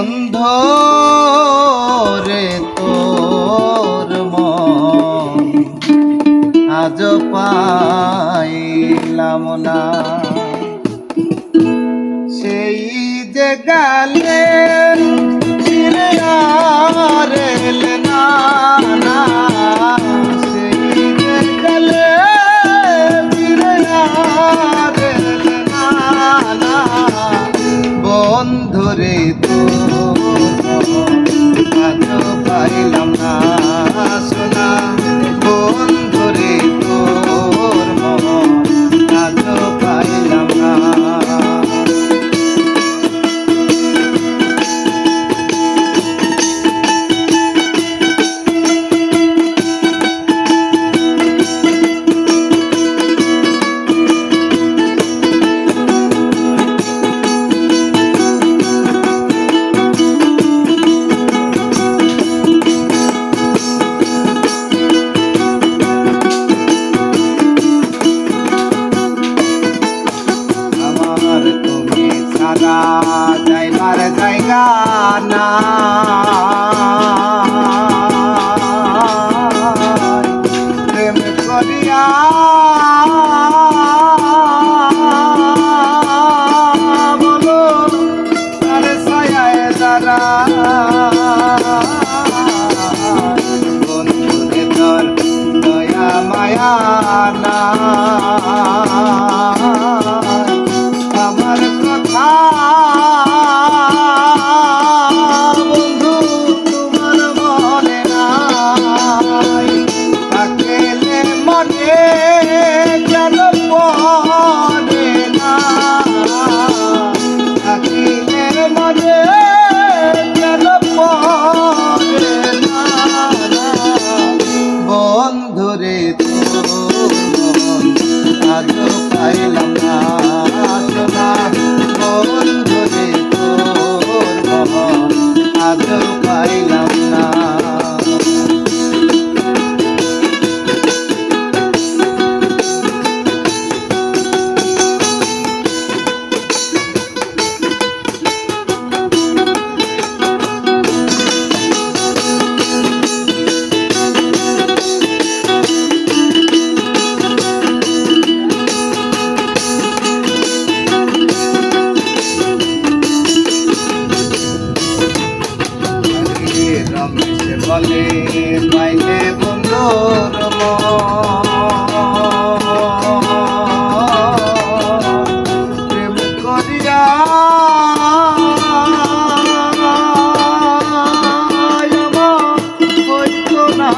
বন্ধ রে তোর মন। আজ পাইলাম না। সেই যে গালেন ছিলেন না বন্ধরে তোর Thank you. জায়গা যাইবার জায়গা না। প্রেম করিয়া বলো, তার ছায় যারা। বন্ধুকে তোর দয়া, মায়া না। রমেশ বলে পাইলে বন্ধুর প্রেম করিয়া না